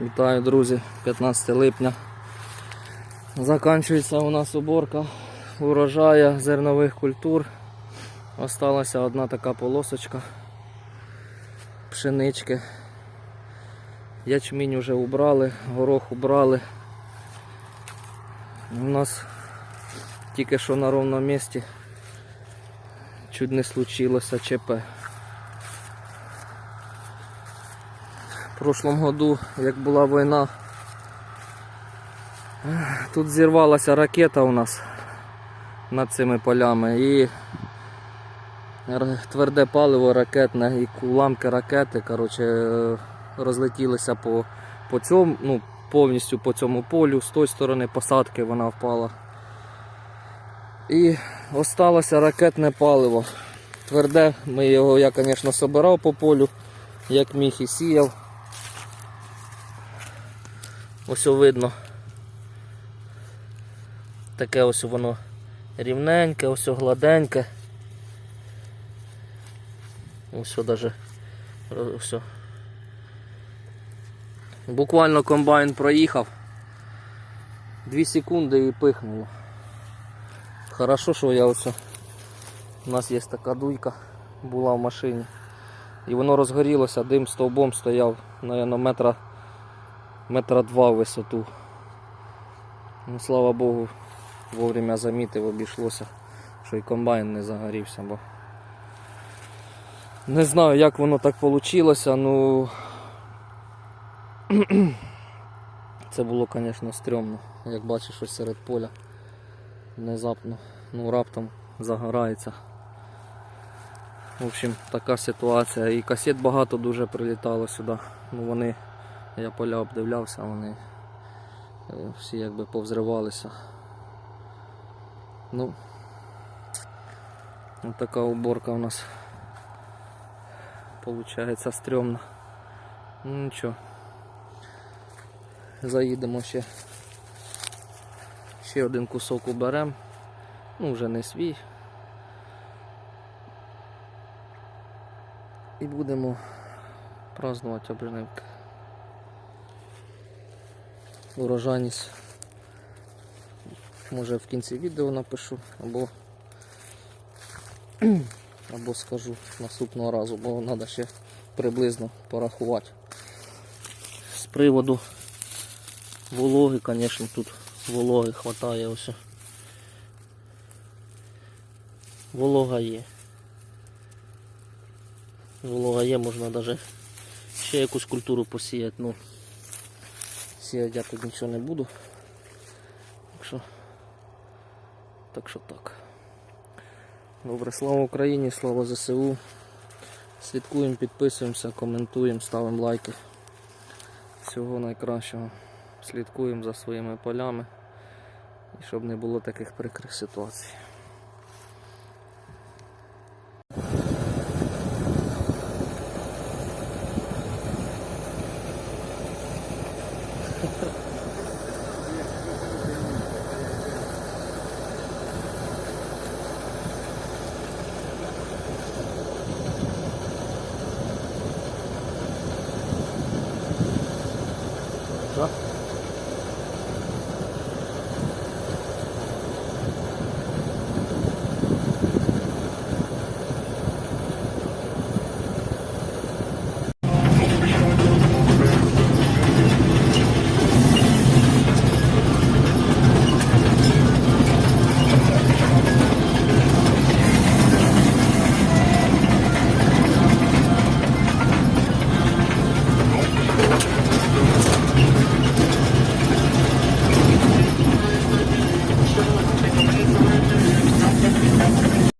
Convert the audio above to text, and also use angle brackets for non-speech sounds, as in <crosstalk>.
Вітаю, друзі, 15 липня. Закінчується у нас уборка урожая зернових культур. Осталася одна така полосочка пшенички. Ячмінь вже убрали, горох убрали. У нас тільки що на ровному місці чуть не случилося ЧП. Прошлом году, як була війна, тут зірвалася ракета у нас над цими полями і тверде паливо ракетне і уламки ракети коротше, розлетілися по, по цьому, ну, повністю по цьому полю, з тої сторони посадки вона впала. І осталося ракетне паливо. Тверде, ми його, я, звісно, собирав по полю, як міг і сіяв. Ось видно. Таке ось воно рівненьке, ось гладеньке. Ось даже ось. Буквально комбайн проїхав. Дві секунди і пихнуло. Хорошо, що я ось. У нас є така дуйка, була в машині. І воно розгорілося, дим стовбом стояв, наверное, метра метра два в висоту. Ну, слава Богу, вовремя замітив, обійшлося, що і комбайн не загорівся, бо не знаю, як воно так вийшло, ну <clears throat> це було, звісно, стрьомно, як бачиш, ось серед поля внезапно, ну раптом загорається. В общем, така ситуація. І касет багато дуже прилітало сюди. Ну вони я поля обдивлявся, вони е, всі якби повзривалися. Ну, така уборка у нас получається стрьомна. Ну нічого. Заїдемо ще. Ще один кусок уберемо. Ну вже не свій. І будемо празднувати обженевки. Урожайність. Може в кінці відео напишу або або скажу наступного разу, бо треба ще приблизно порахувати. З приводу вологи, звісно, тут вологи хватає ось. Волога є. Волога є, можна навіть ще якусь культуру посіяти. Ну, Сіяти нічого не буду. Так що, так що так. Добре, слава Україні, слава ЗСУ. Слідкуємо, підписуємося, коментуємо, ставимо лайки. Всього найкращого. Слідкуємо за своїми полями. І щоб не було таких прикрих ситуацій. Що?